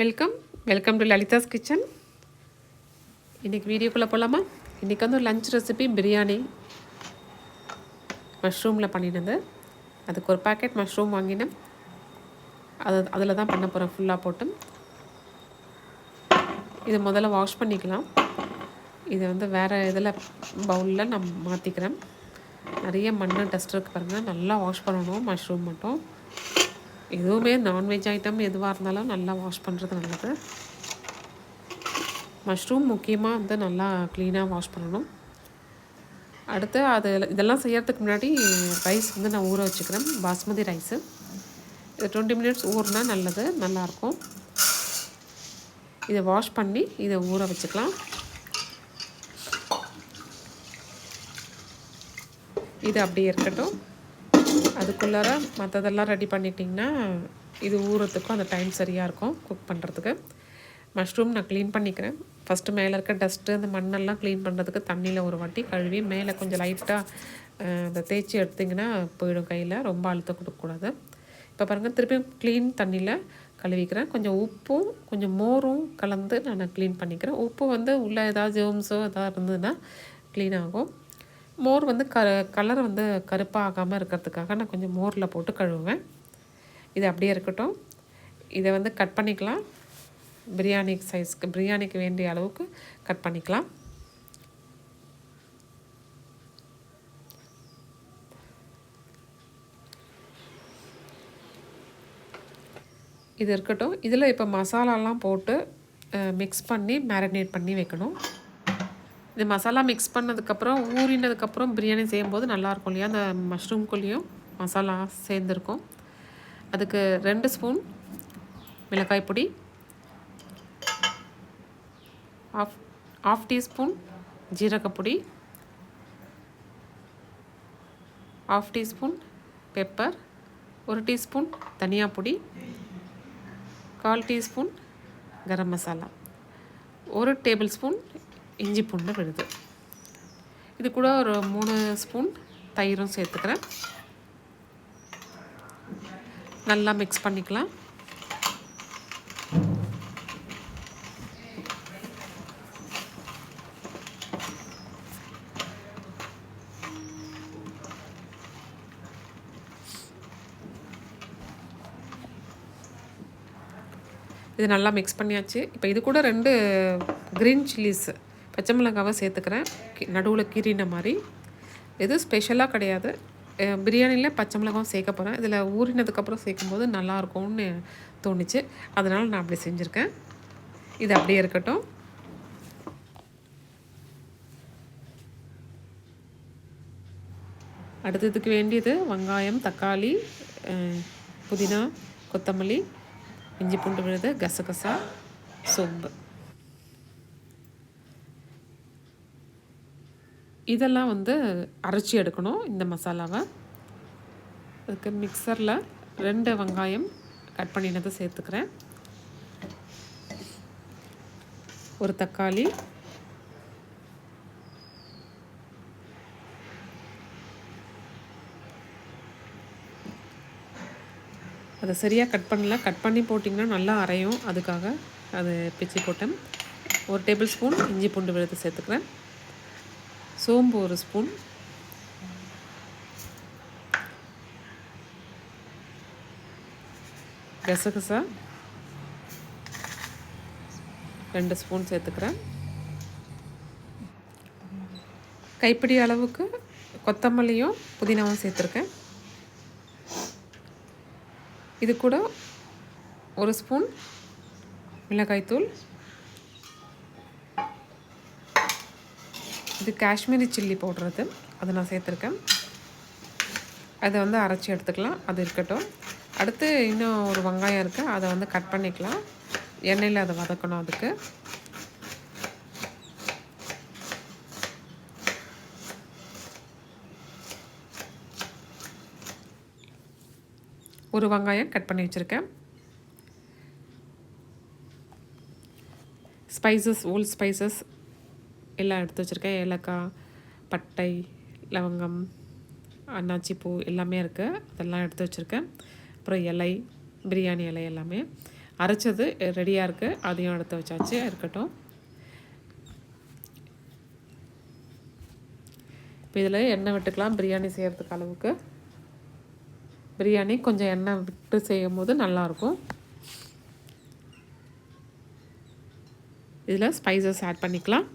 Welcome welcome to Lalitha's kitchen இன்றைக்கி வீடியோக்குள்ளே போகலாமா இன்றைக்கி வந்து லஞ்ச் ரெசிபி பிரியாணி மஷ்ரூமில் பண்ணினது. அதுக்கு ஒரு பேக்கெட் மஷ்ரூம் வாங்கினேன். அது அதில் தான் பண்ண போகிறேன் ஃபுல்லாக போட்டு. இதை முதல்ல வாஷ் பண்ணிக்கலாம். இதை வந்து வேறு இதில் பவுலில் நான் மாற்றிக்கிறேன் நிறைய மண் டஸ்ட் இருக்கு பாருங்கள் நல்லா வாஷ் பண்ணணும். மஷ்ரூம் மட்டும். எதுவுமே நான்வெஜ் ஐட்டம் எதுவாக இருந்தாலும் நல்லா வாஷ் பண்ணுறது நல்லது. மஷ்ரூம் முக்கியமாக வந்து நல்லா க்ளீனாக வாஷ் பண்ணணும். அடுத்து அது இதெல்லாம் செய்யறதுக்கு முன்னாடி ரைஸ் வந்து நான் ஊற வச்சுக்கிறேன். பாஸ்மதி ரைஸு இது டுவெண்ட்டி மினிட்ஸ் ஊறினா நல்லது நல்லாயிருக்கும் இதை வாஷ் பண்ணி இதை ஊற வச்சுக்கலாம். இது அப்படியே இருக்கட்டும். அதுக்குள்ளார மற்றதெல்லாம் ரெடி பண்ணிட்டிங்கன்னா இது ஊறத்துக்கும் அந்த டைம் சரியாக இருக்கும் குக் பண்ணுறதுக்கு மஷ்ரூம் நான் க்ளீன் பண்ணிக்கிறேன். ஃபஸ்ட்டு மேலே இருக்க டஸ்ட்டு அந்த மண்ணெல்லாம் க்ளீன் பண்ணுறதுக்கு தண்ணியில் ஒரு வாட்டி கழுவி மேலே கொஞ்சம் லைட்டாக அந்த தேய்ச்சி எடுத்திங்கன்னா போயிடும் கையில். ரொம்ப அழுத்தம் கொடுக்கக்கூடாது. இப்போ பாருங்கள் திருப்பி க்ளீன் தண்ணியில் கழுவிக்கிறேன். கொஞ்சம் உப்பும் கொஞ்சம் மோரும் கலந்து நான் க்ளீன் பண்ணிக்கிறேன். உப்பு வந்து உள்ளே ஏதாவது ஜேர்ம்ஸோ எதாவது இருந்ததுன்னா க்ளீன் ஆகும். மோர் வந்து க கலர் வந்து கருப்பாக ஆகாமல் இருக்கிறதுக்காக நான் கொஞ்சம் மோரில் போட்டு கழுவுவேன். இது அப்படியே இருக்கட்டும். இதை வந்து கட் பண்ணிக்கலாம். பிரியாணி சைஸ்க்கு பிரியாணிக்கு வேண்டிய அளவுக்கு கட் பண்ணிக்கலாம். இது இருக்கட்டும். இதில் இப்போ மசாலாலாம் போட்டு மிக்ஸ் பண்ணி மேரினேட் பண்ணி வைக்கணும். இந்த மசாலா மிக்ஸ் பண்ணதுக்கப்புறம் ஊறினதுக்கப்புறம் பிரியாணி செய்யும்போது நல்லாயிருக்கும் இல்லையா? அந்த மஷ்ரூம்குள்ளேயும் மசாலா சேர்ந்துருக்கும். அதுக்கு ரெண்டு ஸ்பூன் மிளகாய் பொடி ஆஃப் ஆஃப் டீஸ்பூன் ஜீரகப்பொடி ஆஃப் டீஸ்பூன் பெப்பர் ஒரு டீஸ்பூன் தனியா பொடி கால் டீஸ்பூன் கரம் மசாலா ஒரு டேபிள் ஸ்பூன் இஞ்சி பூண்டு விழுது. இது கூட ஒரு மூணு ஸ்பூன் தயிரும் சேர்த்துக்கிறேன். நல்லா மிக்ஸ் பண்ணிக்கலாம். இது நல்லா மிக்ஸ் பண்ணியாச்சு. இப்போ இது கூட ரெண்டு க்ரீன் சில்லிஸு பச்சை மிளகாவை சேர்த்துக்கிறேன். நடுவில் கீறின மாதிரி. எதுவும் ஸ்பெஷலாக கிடையாது. பிரியாணியில் பச்சை மிளகாவும் சேர்க்க போகிறேன் இதில் ஊறினதுக்கப்புறம் சேர்க்கும்போது நல்லாயிருக்கும்னு தோணுச்சு. அதனால் நான் அப்படி செஞ்சுருக்கேன். இது அப்படியே இருக்கட்டும். அடுத்ததுக்கு வேண்டியது வெங்காயம் தக்காளி புதினா கொத்தமல்லி இஞ்சி பூண்டு விழுது கசகசா சோம்பு. இதெல்லாம் வந்து அரைச்சி எடுக்கணும் இந்த மசாலாவை. அதுக்கு மிக்சரில் ரெண்டு வெங்காயம் கட் பண்ணினதை சேர்த்துக்கிறேன். ஒரு தக்காளி. அதை சரியாக கட் பண்ணல. கட் பண்ணி போட்டிங்கன்னா நல்லா அரையும். அதுக்காக அது பிச்சு போட்டேன். ஒரு டேபிள் ஸ்பூன் இஞ்சி பூண்டு விழுத்து சேர்த்துக்கிறேன். சோம்பு ஒரு ஸ்பூன் கசகசா. ரெண்டு ஸ்பூன் சேர்த்துக்கிறேன். கைப்பிடி அளவுக்கு கொத்தமல்லியும் புதினாவும் சேர்த்துருக்கேன். இது கூட ஒரு ஸ்பூன் மிளகாய்த்தூள். இது காஷ்மீரி சில்லி போடுறது அதை நான் சேர்த்துருக்கேன். அதை வந்து அரைச்சி எடுத்துக்கலாம். அது இருக்கட்டும். அடுத்து இன்னும் ஒரு வெங்காயம் இருக்குது அதை வந்து கட் பண்ணிக்கலாம். எண்ணெயில் அதை வதக்கணும் அதுக்கு. ஒரு வெங்காயம் கட் பண்ணி வச்சுருக்கேன். ஸ்பைசஸ் ஓல்ட் ஸ்பைசஸ் எல்லாம் எடுத்து வச்சுருக்கேன். ஏலக்காய் பட்டை லவங்கம் அன்னாச்சி பூ எல்லாமே இருக்குது அதெல்லாம் எடுத்து வச்சுருக்கேன். அப்புறம் இலை பிரியாணி இலை எல்லாமே. அரைச்சது ரெடியாக இருக்குது அதையும் எடுத்து வச்சாச்சு. இருக்கட்டும். இப்போ இதில் எண்ணெய் விட்டுக்கலாம். பிரியாணி செய்கிறதுக்கு அளவுக்கு. பிரியாணி கொஞ்சம் எண்ணெய் விட்டு செய்யும் போது நல்லாயிருக்கும் இதில் ஸ்பைசஸ் ஆட் பண்ணிக்கலாம்.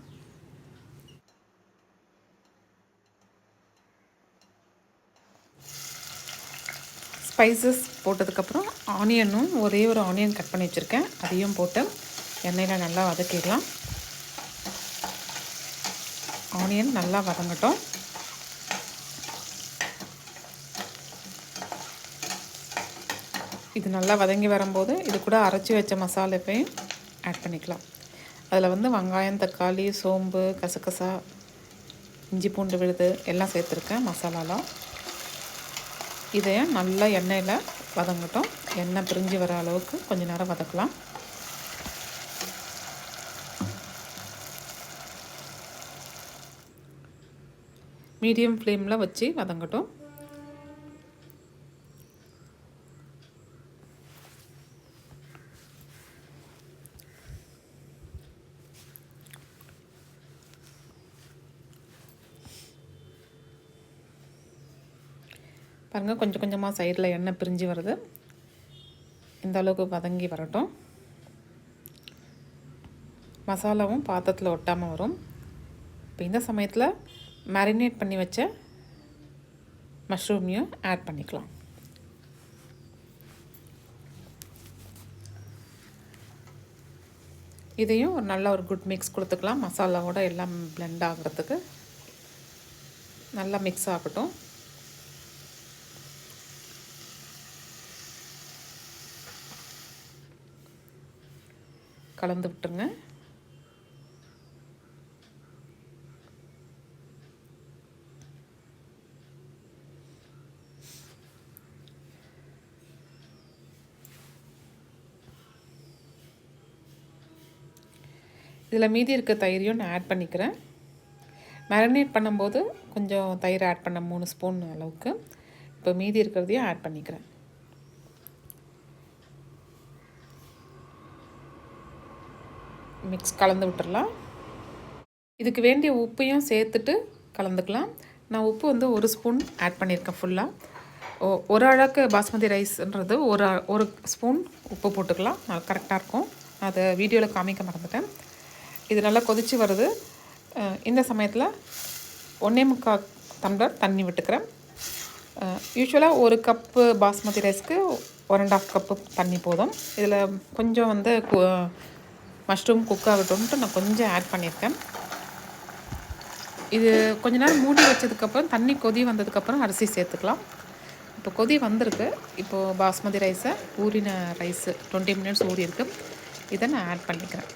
ஸ்பைசஸ் போட்டதுக்கப்புறம் ஆனியனும் ஒரே ஒரு ஆனியன் கட் பண்ணி வச்சுருக்கேன். அதையும் போட்டு எண்ணெயில் நல்லா வதக்கிடலாம். ஆனியன் நல்லா வதங்கட்டும். இது நல்லா வதங்கி வரும்போது இது கூட அரைச்சி வச்ச மசாலாப்பையும் ஆட் பண்ணிக்கலாம். அதில் வந்து வெங்காயம் தக்காளி சோம்பு கசகசா இஞ்சி பூண்டு விழுது எல்லாம் சேர்த்துருக்கேன் மசாலாலாம். இதையும் நல்லா எண்ணெயில் வதங்கட்டும். எண்ணெய் பிரிஞ்சு வர அளவுக்கு கொஞ்சம் நேரம் வதக்கலாம். மீடியம் ஃப்ளேமில் வச்சு வதங்கட்டும். பாருங்கள் கொஞ்சம் கொஞ்சமாக சைடில் எண்ணெய் பிரிஞ்சு வருது. இந்த அளவுக்கு வதங்கி வரட்டும். மசாலாவும் பாத்திரத்தில் ஒட்டாமல் வரும். இப்போ இந்த சமயத்தில் மேரினேட் பண்ணி வச்ச மஷ்ரூமையும் ஆட் பண்ணிக்கலாம். இதையும் ஒரு நல்ல ஒரு குட் மிக்ஸ் கொடுத்துக்கலாம். மசாலாவோட எல்லாம் பிளெண்ட் ஆகிறதுக்கு. நல்லா மிக்ஸ் ஆகட்டும். கலந்து விட்டுருங்க. இதில் மீதி இருக்க தயிரையும் நான் ஆட் பண்ணிக்கிறேன். மேரினேட் பண்ணும்போது கொஞ்சம் தயிர் ஆட் பண்ண மூணு ஸ்பூன் அளவுக்கு. இப்போ மீதி இருக்கிறதையும் ஆட் பண்ணிக்கிறேன். மிக்ஸ் கலந்து விட்டுடலாம் இதுக்கு வேண்டிய உப்பையும் சேர்த்துட்டு கலந்துக்கலாம். நான் உப்பு வந்து ஒரு ஸ்பூன் ஆட் பண்ணியிருக்கேன் ஃபுல்லாக ஒரு அழகு பாஸ்மதி ரைஸ்ன்றது ஒரு ஒரு ஸ்பூன் உப்பு போட்டுக்கலாம். கரெக்டாக இருக்கும். அதை வீடியோவில் காமிக்க மறந்துட்டேன். இது நல்லா கொதித்து வருது. இந்த சமயத்தில் ஒன்றே முக்கால் டம்ளர் தண்ணி விட்டுக்கிறேன். யூஸ்வலாக ஒரு கப்பு பாஸ்மதி ரைஸ்க்கு ஒன் அண்ட் ஆஃப் கப்பு தண்ணி போதும். இதில் கொஞ்சம் வந்து மஷ்ரூம் குக் ஆகட்டும்ட்டு நான் கொஞ்சம் ஆட் பண்ணியிருக்கேன். இது கொஞ்ச நேரம் மூடி வச்சதுக்கப்புறம் தண்ணி கொதி வந்ததுக்கப்புறம் அரிசி சேர்த்துக்கலாம். இப்போ கொதி வந்திருக்கு. இப்போது பாஸ்மதி ரைஸை ஊறின ரைஸு டுவெண்ட்டி மினிட்ஸ் ஊறி இருக்கு இதை நான் ஆட் பண்ணிக்கிறேன்.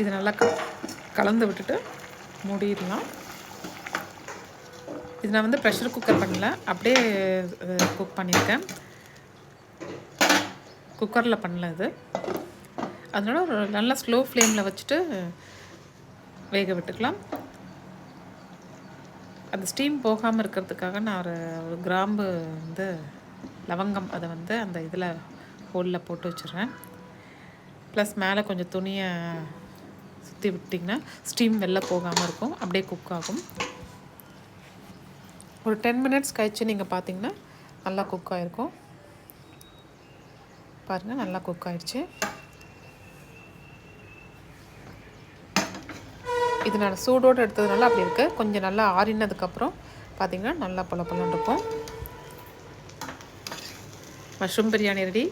இது நல்லா க கலந்து விட்டுட்டு மூடிடலாம். இது நான் வந்து ப்ரெஷர் குக்கர் பண்ணல. அப்படியே குக் பண்ணியிருக்கேன். குக்கரில் பண்ணல இது. அதனால் ஒரு நல்லா ஸ்லோ ஃப்ளேமில் வச்சுட்டு வேக விட்டுக்கலாம். அந்த ஸ்டீம் போகாமல் இருக்கிறதுக்காக நான் ஒரு ஒரு கிராம்பு வந்து லவங்கம் அதை வந்து அந்த இதில் ஹோலில் போட்டு வச்சிடுறேன். ப்ளஸ் மேலே கொஞ்சம் துணியை சுற்றி விட்டிங்கன்னா ஸ்டீம் வெளில போகாமல் இருக்கும். அப்படியே குக் ஆகும். ஒரு டென் மினிட்ஸ் கழித்து நீங்கள் பார்த்தீங்கன்னா நல்லா குக் ஆகிருக்கும் பாருங்கள் நல்லா குக் ஆகிடுச்சு இது நான் சூடோடு எடுத்ததுனால அப்படி இருக்குது கொஞ்சம் நல்லா ஆறினதுக்கப்புறம் பார்த்திங்கன்னா நல்லா பொல பொலன்னு இருக்கும். மஷ்ரூம் பிரியாணி ரெடி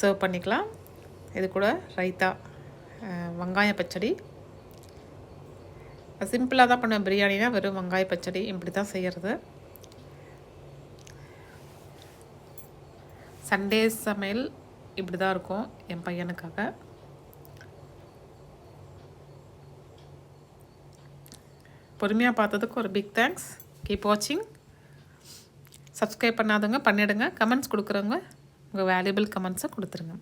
சர்வ் பண்ணிக்கலாம். இது கூட ரைத்தா. வெங்காய பச்சடி. சிம்பிளாக தான் பண்ணுவேன் பிரியாணினா வெறும் வெங்காய பச்சடி இப்படி தான் செய்கிறது சண்டே சமையல் இப்படி தான் இருக்கும் என் பையனுக்காக. பொறுமையாக பார்த்ததுக்கு ஒரு பிக் தேங்க்ஸ் கீப் வாட்சிங் சப்ஸ்கிரைப் பண்ணாதவங்க பண்ணிவிடுங்க கமெண்ட்ஸ் கொடுக்குறவங்க உங்கள் வேல்யூபிள் கமெண்ட்ஸை கொடுத்துருங்க.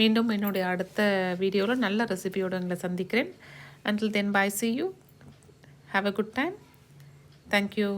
மீண்டும் என்னுடைய அடுத்த வீடியோவில் நல்ல ரெசிபியோடு உங்களை சந்திக்கிறேன். Until then bye see you have a good time thank you